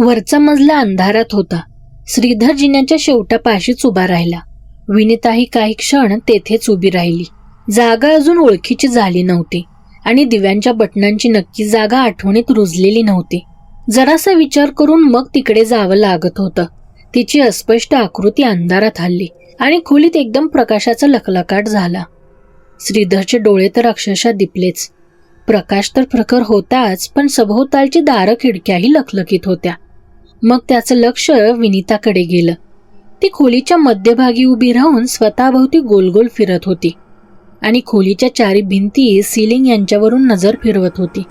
वरचा मजला अंधारात होता. श्रीधर जिन्याच्या शेवटापाशीच उभा राहिला. विनिताही काही क्षण तेथेच उभी राहिली. जागा अजून ओळखीची झाली नव्हती आणि दिव्यांच्या बटणांची नक्की जागा आठवणीत रुजलेली नव्हती. जरासा विचार करून मग तिकडे जावं लागत होतं. तिची अस्पष्ट आकृती अंधारात हल्ली आणि खोलीत एकदम प्रकाशाचा लखलकाट झाला. श्रीधरचे डोळे तर अक्षरशः दिपलेच. प्रकाश तर प्रखर होताच पण सभोवतालची दारं खिडक्याही लखलखीत होत्या. मग त्याचं लक्ष विनिताकडे गेलं. ती खोलीच्या मध्यभागी उभी राहून स्वतःभोवती गोलगोल फिरत होती आणि खोलीच्या चारी भिंती सिलिंग यांच्यावरून नजर फिरवत होती.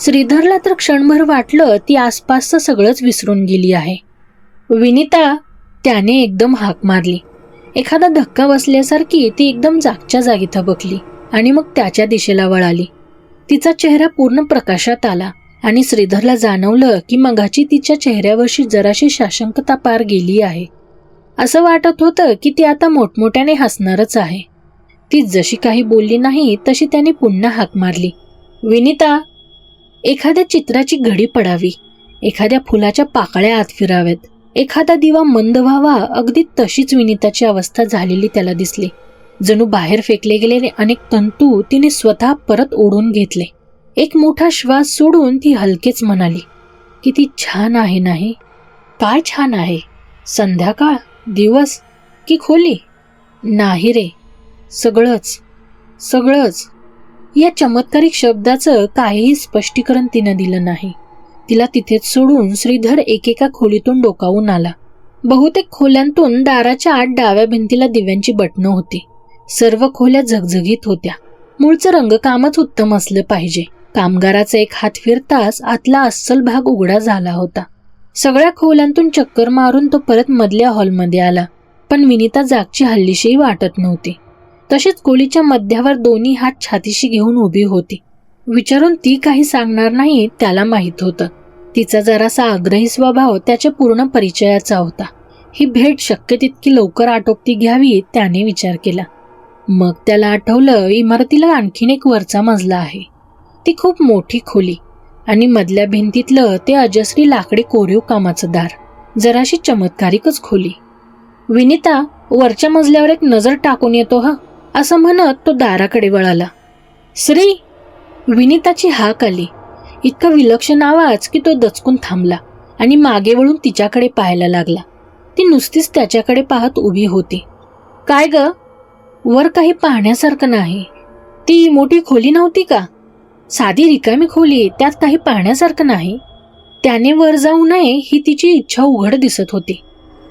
श्रीधरला तर क्षणभर वाटलं ती आसपासचं सगळंच विसरून गेली आहे. विनिता त्याने एकदम हाक मारली. एखादा धक्का बसल्यासारखी ती एकदम जागच्या जागी थबकली आणि मग त्याच्या दिशेला वळाली. तिचा चेहरा पूर्ण प्रकाशात आला. आणि श्रीधरला जाणवलं की मगाची तिच्या चेहऱ्यावरशी जराशी शाशंकता पार गेली आहे. असं वाटत होतं की ती आता मोठमोठ्याने हसणारच आहे. ती जशी काही बोलली नाही तशी त्याने पुन्हा हाक मारली. विनिता एखाद्या चित्राची घडी पडावी. एखाद्या फुलाच्या पाकळ्या आत फिराव्यात. एखादा दिवा मंद व्हावा अगदी तशीच विनिताची अवस्था झालेली त्याला दिसली. जणू बाहेर फेकले गेलेले अनेक तंतू तिने स्वतः परत ओढून घेतले. एक मोठा श्वास सोडून ती हलकेच म्हणाली किती छान आहे नाही? काय छान आहे? संध्याकाळ? दिवस? की खोली? नाही रे. सगळंच. सगळंच. या चमत्कारिक शब्दाचं काहीही स्पष्टीकरण तिनं दिलं नाही. तिला तिथेच सोडून श्रीधर एकेका खोलीतून डोकावून आला. बहुतेक खोल्यांतून दाराच्या आत डाव्या भिंतीला दिव्यांची बटणं होती. सर्व खोल्या झगझगीत होत्या. मूळचं रंगकामच उत्तम असलं पाहिजे. कामगाराचा एक हात फिरताच आतला अस्सल भाग उघडा झाला होता. सगळ्या खोल्यांतून चक्कर मारून तो परत मधल्या हॉलमध्ये आला पण विनिता जागची हल्लीशीही वाटत नव्हती. तशीच खोलीच्या मध्यावर दोन्ही हात छातीशी घेऊन उभी होती. विचारून ती काही सांगणार नाही त्याला माहीत होतं. तिचा जरासा आग्रही स्वभाव त्याच्या पूर्ण परिचयाचा होता. ही भेट शक्य तितकी लवकर आटोपती घ्यावी त्याने विचार केला. मग त्याला आठवलं इमारतीला आणखीन एक वरचा मजला आहे. ती खूप मोठी खोली आणि मधल्या भिंतीतलं ते अजस्री लाकडी कोरीव कामाचं दार. जराशी चमत्कारिकच खोली. विनिता वरच्या मजल्यावर एक नजर टाकून येतो हा? असं म्हणत तो दाराकडे वळाला. श्री! विनिताची हाक आली. इतका विलक्षण आवाज की तो दचकून थांबला आणि मागे वळून तिच्याकडे पाहायला लागला. ती नुसतीच त्याच्याकडे पाहत उभी होती. काय ग? वर काही पाहण्यासारखं नाही. ती मोठी खोली नव्हती का? साधी रिकामी खोली त्यात काही पाहण्यासारखं नाही. त्याने वर जाऊ नये ही तिची इच्छा उघड दिसत होती.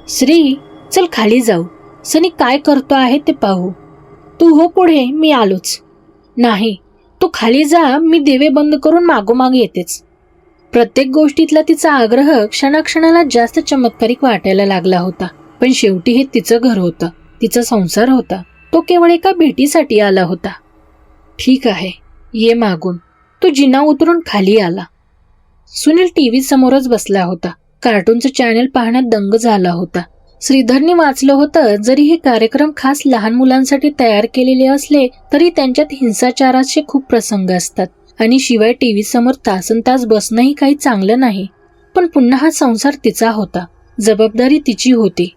श्री चल खाली जाऊ. सनी काय करतो आहे ते पाहू. तू हो पुढे मी आलोच. नाही. तू खाली जा मी देवे बंद करून मागोमाग येतेच. प्रत्येक गोष्टीतला तिचा आग्रह क्षणाक्षणाला जास्त चमत्कारिक वाटायला लागला होता. पण शेवटी हे तिचं घर होतं. तिचा संसार होता. तो केवळ एका भेटीसाठी आला होता. ठीक आहे. ये मागून. तो जिना उतरून खाली आला. सुनील टीव्ही समोरच बसला होता. कार्टूनचं चॅनल पाहण्यात दंग झाला होता. श्रीधरने वाचलं होतं जरी हे कार्यक्रम खास लहान मुलांसाठी तयार केलेले असले तरी त्यांच्यात हिंसाचाराचे खूप प्रसंग असतात. आणि शिवाय टीव्ही समोर तासन तास बसणंही काही चांगलं नाही. पण पुन्हा हा संसार तिचा होता. जबाबदारी तिची होती.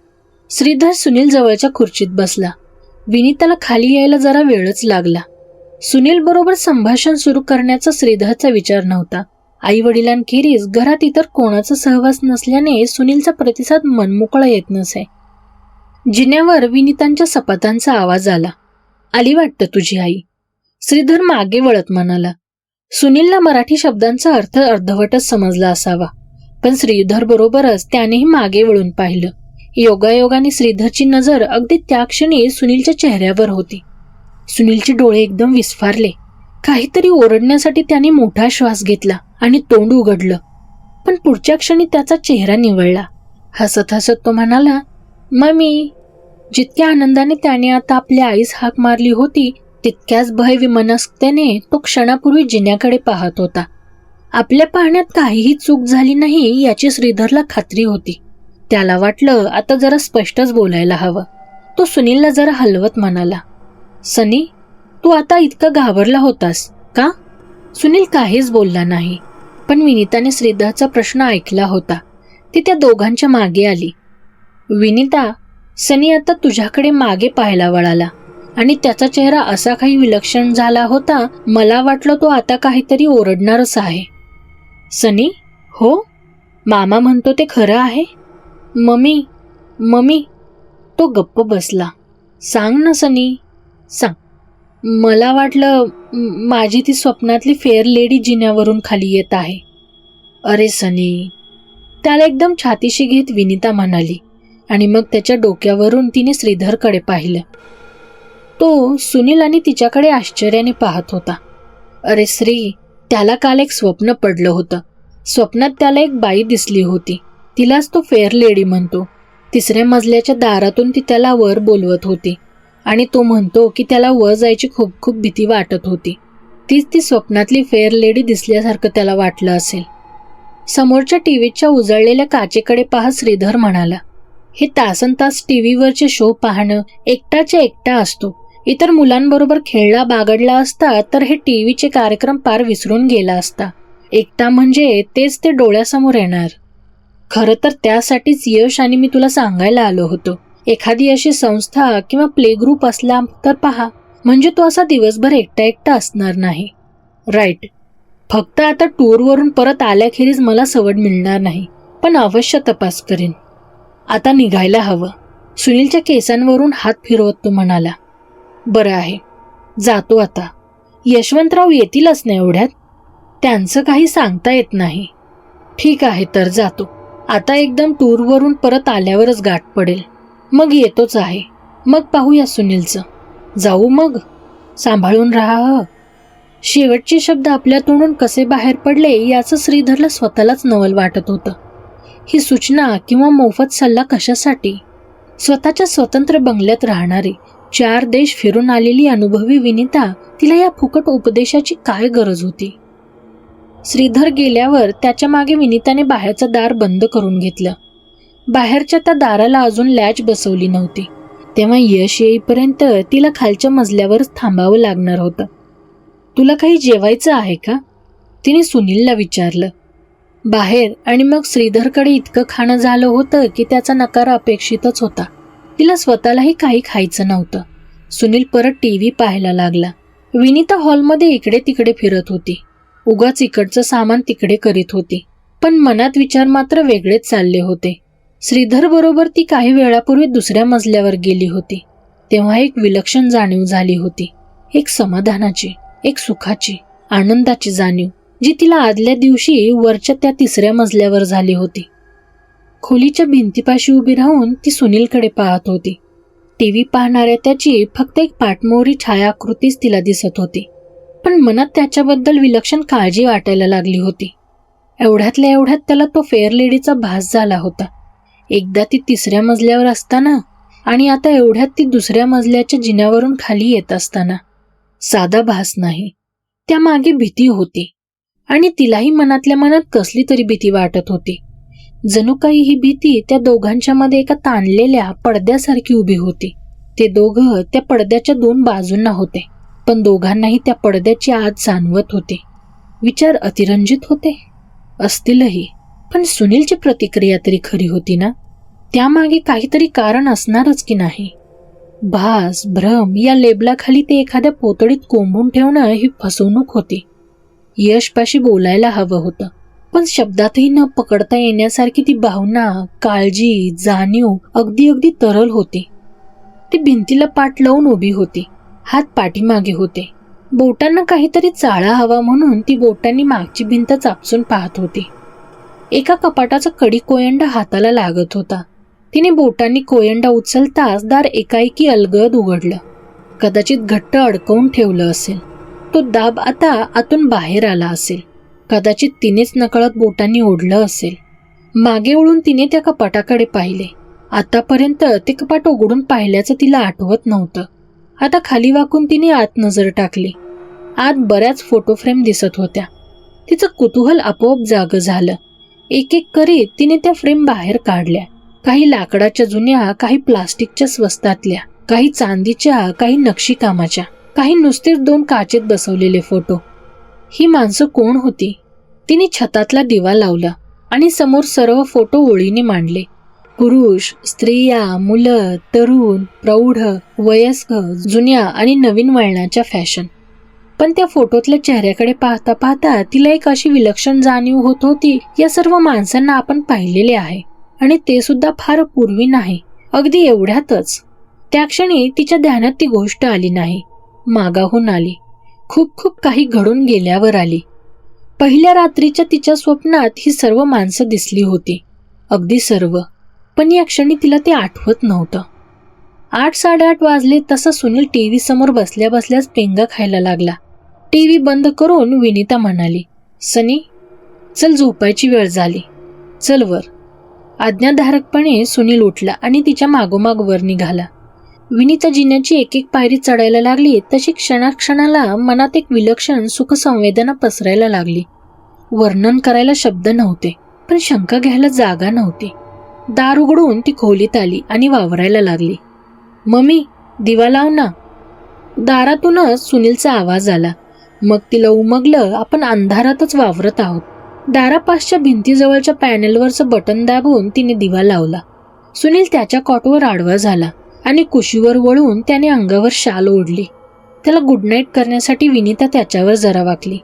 श्रीधर सुनील जवळच्या खुर्चीत बसला. विनीताला खाली यायला जरा वेळच लागला. सुनील बरोबर संभाषण सुरू करण्याचा श्रीधरचा विचार नव्हता. आई वडिलांखेरीज घरात इतर कोणाचा सहवास नसल्याने सुनीलचा प्रतिसाद मनमोकळा येत नसे. जिन्यावर विनितांच्या सपातांचा आवाज आला. आली वाटतं तुझी आई. श्रीधर मागे वळत म्हणाला. सुनीलला मराठी शब्दांचा अर्थ अर्धवटच समजला असावा. पण श्रीधर बरोबरच त्यानेही मागे वळून पाहिलं. योगायोगाने श्रीधरची नजर अगदी त्या क्षणी सुनीलच्या चेहऱ्यावर होती. सुनीलचे डोळे एकदम विस्फारले. काहीतरी ओरडण्यासाठी त्याने मोठा श्वास घेतला आणि तोंड उघडलं. पण पुढच्या क्षणी त्याचा चेहरा निवळला. हसत हसत तो म्हणाला मम्मी जितक्या आनंदाने त्याने आता आपल्या आईस हाक मारली होती तितक्याच भय विमनस्कतेने तो क्षणापूर्वी जिन्याकडे पाहत होता. आपल्या पाहण्यात काहीही चूक झाली नाही याची श्रीधरला खात्री होती. त्याला वाटलं आता जरा स्पष्टच बोलायला हवं. तो सुनीलला जरा हलवत म्हणाला सनी तू आता इतका घाबरला होतास का? सुनील काहीच बोलला नाही पण विनिताने श्रीधरचा प्रश्न ऐकला होता. ती त्या दोघांच्या मागे आली. विनिता सनी आता तुझ्याकडे मागे पाहायला वळाला आणि त्याचा चेहरा असा काही विलक्षण झाला होता मला वाटलं तो आता काहीतरी ओरडणारच आहे. सनी हो? मामा म्हणतो ते खरं आहे? मम्मी मम्मी तो गप्प बसला. सांग ना सनी सांग. मला वाटलं माझी ती स्वप्नातली फेअर लेडी जिन्यावरून खाली येत आहे. अरे सनी. त्याला एकदम छातीशी घेत विनिता म्हणाली आणि मग त्याच्या डोक्यावरून तिने श्रीधरकडे पाहिलं. तो सुनील आणि तिच्याकडे आश्चर्याने पाहत होता. अरे श्री त्याला काल एक स्वप्न पडलं होतं. स्वप्नात त्याला एक बाई दिसली होती. तिलाच तो फेअर लेडी म्हणतो. तिसऱ्या मजल्याच्या दारातून ती त्याला वर बोलवत होती. आणि तो म्हणतो की त्याला वर जायची खूप खूप भीती वाटत होती. तीच ती स्वप्नातली फेअर लेडी दिसल्यासारखं त्याला वाटलं असेल. समोरच्या टीव्हीच्या उजळलेल्या काचेकडे पाहत श्रीधर म्हणाला हे तासन तास टीव्हीवरचे शो पाहणं एकटाच्या एकटा असतो. इतर मुलांबरोबर खेळला बागडला असता तर हे टीव्हीचे कार्यक्रम पार विसरून गेला असता. एकटा म्हणजे तेच ते डोळ्यासमोर येणार. खरं तर त्यासाठीच यश आणि मी तुला सांगायला आलो होतो. एखादी अशी संस्था किंवा प्ले ग्रुप असला तर पहा. म्हणजे तो असा दिवसभर एकटा एकटा असणार नाही. राईट फक्त आता टूरवरून परत आल्याखेरीज मला सवड मिळणार नाही. पण अवश्य तपास करीन. आता निघायला हवं. सुनीलच्या केसांवरून हात फिरवत तो म्हणाला. बरं आहे. जातो आता. यशवंतराव येतीलच ना एवढ्यात? त्यांचं काही सांगता येत नाही. ठीक आहे तर जातो. आता एकदम टूरवरून परत आल्यावरच गाठ पडेल. मग येतोच आहे. मग पाहूया सुनीलचं. जाऊ मग. सांभाळून राहा शेवटचे शब्द आपल्या तोंडून कसे बाहेर पडले याचं श्रीधरला स्वतःलाच नवल वाटत होतं. ही सूचना किंवा मोफत सल्ला कशासाठी? स्वतःच्या स्वतंत्र बंगल्यात राहणारी चार देश फिरून आलेली अनुभवी विनिता तिला या फुकट उपदेशाची काय गरज होती? श्रीधर गेल्यावर त्याच्यामागे विनिताने बाहेरचं दार बंद करून घेतलं. बाहेरच्या त्या दाराला अजून लॅच बसवली नव्हती. तेव्हा यश येईपर्यंत तिला खालच्या मजल्यावरच थांबावं लागणार होतं. तुला काही जेवायचं आहे का? तिने सुनीलला विचारलं. बाहेर आणि मग श्रीधरकडे इतकं खाणं झालं होतं की त्याचा नकार अपेक्षितच होता. तिला स्वतःलाही काही खायचं नव्हतं. सुनील परत टी. व्ही. पाहायला लागला. विनिता हॉलमध्ये इकडे तिकडे फिरत होती. उगाच इकडचं सामान तिकडे करीत होती. पण मनात विचार मात्र वेगळेच चालले होते. श्रीधर बरोबर ती काही वेळापूर्वी दुसऱ्या मजल्यावर गेली होती. तेव्हा एक विलक्षण जाणीव झाली होती. एक समाधानाची एक सुखाची आनंदाची जाणीव जी तिला आदल्या दिवशी वरच्या त्या तिसऱ्या मजल्यावर झाली होती. खोलीच्या भिंतीपाशी उभी राहून ती सुनीलकडे पाहत होती. टीव्ही पाहणाऱ्या त्याची फक्त एक पाठमोरी छायाकृतीच तिला दिसत होती. पण मनात त्याच्याबद्दल विलक्षण काळजी वाटायला लागली होती. एवढ्यातल्या एवढ्यात त्याला तो फेअर लेडीचा भास झाला होता. एकदा ती तिसऱ्या मजल्यावर असताना आणि आता एवढ्यात ती दुसऱ्या मजल्याच्या जिन्यावरून खाली येत असताना साधा भास नाही. त्यामागे भीती होती आणि तिलाही मनातल्या मनात कसली तरी भीती वाटत होती. जणू काही ही भीती त्या दोघांच्या मध्ये एका ताणलेल्या पडद्यासारखी उभी होती. ते दोघं त्या पडद्याच्या दोन बाजूंना होते पण दोघांनाही त्या पडद्याची आत जाणवत होते. विचार अतिरंजित होते. असतीलही. पण सुनीलची प्रतिक्रिया तरी खरी होती ना? त्यामागे काहीतरी कारण असणारच की नाही? भास भ्रम या लेबलाखाली ते एखाद्या पोतडीत कोंबून ठेवणं ही फसवणूक होती. यशपाशी बोलायला हवं होतं पण शब्दातही न पकडता येण्यासारखी ती भावना काळजी जाणीव अगदी अगदी तरल होती. ती भिंतीला पाठ लावून उभी होती हात पाठीमागे होते. बोटांना काहीतरी चाळा हवा म्हणून ती बोटांनी मागची भिंत चापसून पाहत होती. एका कपाटाचा कडी कोयंडा हाताला लागत होता. तिने बोटांनी कोयंडा उचलताच दार एकाएकी अलगद उघडलं. कदाचित घट्ट अडकवून ठेवलं असेल. तो दाब आता आतून बाहेर आला असेल. कदाचित तिनेच नकळत बोटांनी ओढलं असेल. मागे वळून तिने त्या कपाटाकडे पाहिले. आतापर्यंत ते कपाट उघडून पाहिल्याचं तिला आठवत नव्हतं. आता खाली वाकून तिने आत नजर टाकली. आत बऱ्याच फोटो फ्रेम दिसत होत्या. तिचं कुतूहल आपोआप जाग झालं. एक एक करीत तिने त्या फ्रेम बाहेर काढल्या. काही लाकडाच्या जुन्या काही प्लास्टिकच्या स्वस्तातल्या काही चांदीच्या काही नक्षीकामाच्या काही नुसतेच दोन काचेत बसवलेले फोटो. ही माणसं कोण होती? तिने छतातला दिवा लावला आणि समोर सर्व फोटो ओळीने मांडले. पुरुष स्त्रिया मुलं तरुण प्रौढ वयस्क जुन्या आणि नवीन वळणाच्या फॅशन. पण त्या फोटोतल्या चेहऱ्याकडे पाहता पाहता तिला एक अशी विलक्षण जाणीव होत होती या सर्व माणसांना आपण पाहिलेले आहे. आणि ते सुद्धा फार पूर्वी नाही अगदी एवढ्यातच. त्या क्षणी तिच्या ध्यानात ती गोष्ट आली नाही. मागाहून आली. खूप खूप काही घडून गेल्यावर आली. पहिल्या रात्रीच्या तिच्या स्वप्नात ही सर्व माणसं दिसली होती. अगदी सर्व. पण या क्षणी तिला ते आठवत नव्हतं. आठ साडेआठ वाजले तसा सुनील टीव्ही समोर बसल्या बसल्याच पेंगा खायला लागला. टी व्ही बंद करून विनिता म्हणाली सनी चल झोपायची वेळ झाली. चल वर. आज्ञाधारकपणे सुनील उठला आणि तिच्या मागोमाग वर निघाला. विनिता जिन्याची एक एक पायरी चढायला लागली तशी क्षणाक्षणाला मनात एक विलक्षण सुखसंवेदना पसरायला लागली. वर्णन करायला शब्द नव्हते पण शंका घ्यायला जागा नव्हती. दार उघडून ती खोलीत आली आणि वावरायला लागली. मम्मी दिवा लाव ना. दारातूनच सुनीलचा आवाज आला. मग तिला उमगलं आपण अंधारातच वावरत आहोत. दारापासच्या भिंतीजवळच्या पॅनेलवरचं बटन दाबून तिने दिवा लावला. सुनील त्याच्या कॉटवर आडवा झाला आणि कुशीवर वळून त्याने अंगावर शाल ओढली. त्याला गुड नाईट करण्यासाठी विनिता त्याच्यावर जरा वाकली.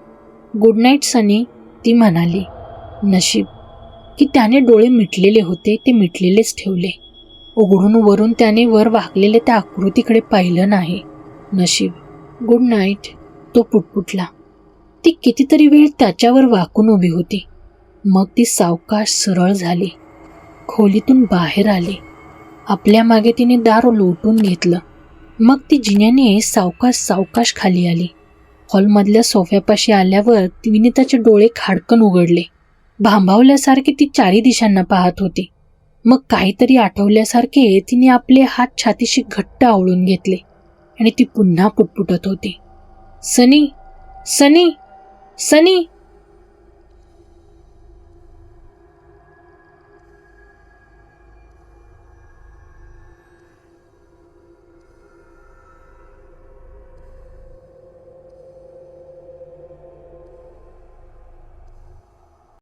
गुड नाईट सनी ती म्हणाली. नशीब की त्याने डोळे मिटलेले होते ते मिटलेलेच ठेवले. उघडून वरून त्याने वर वाकलेले त्या आकृतीकडे पाहिलं नाही. नशीब गुड नाईट. तो पुटपुटला. ती कितीतरी वेळ त्याच्यावर वाकून उभी होती. मग ती सावकाश सरळ झाली. खोलीतून बाहेर आली. आपल्या मागे तिने दार लोटून घेतलं. मग ती जिन्याने सावकाश सावकाश खाली आली. हॉलमधल्या सोफ्यापाशी आल्यावर विनिताचे डोळे खाडकन उघडले. भांबावल्यासारखे ती चारी दिशांना पाहत होती. मग काहीतरी आठवल्यासारखे तिने आपले हात छातीशी घट्ट आवळून घेतले आणि ती पुन्हा पुटपुटत होती. सनी सनी सनी.